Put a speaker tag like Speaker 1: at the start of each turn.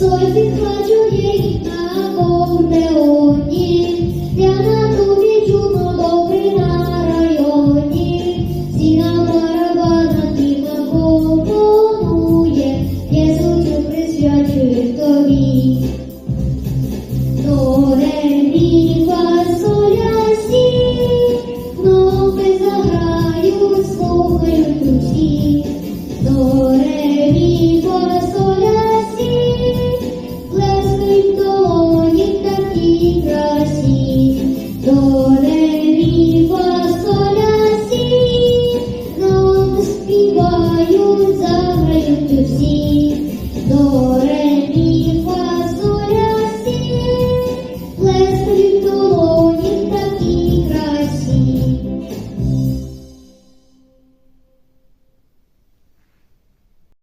Speaker 1: Soy Fitzpatrick, a Conteoni. school went to see.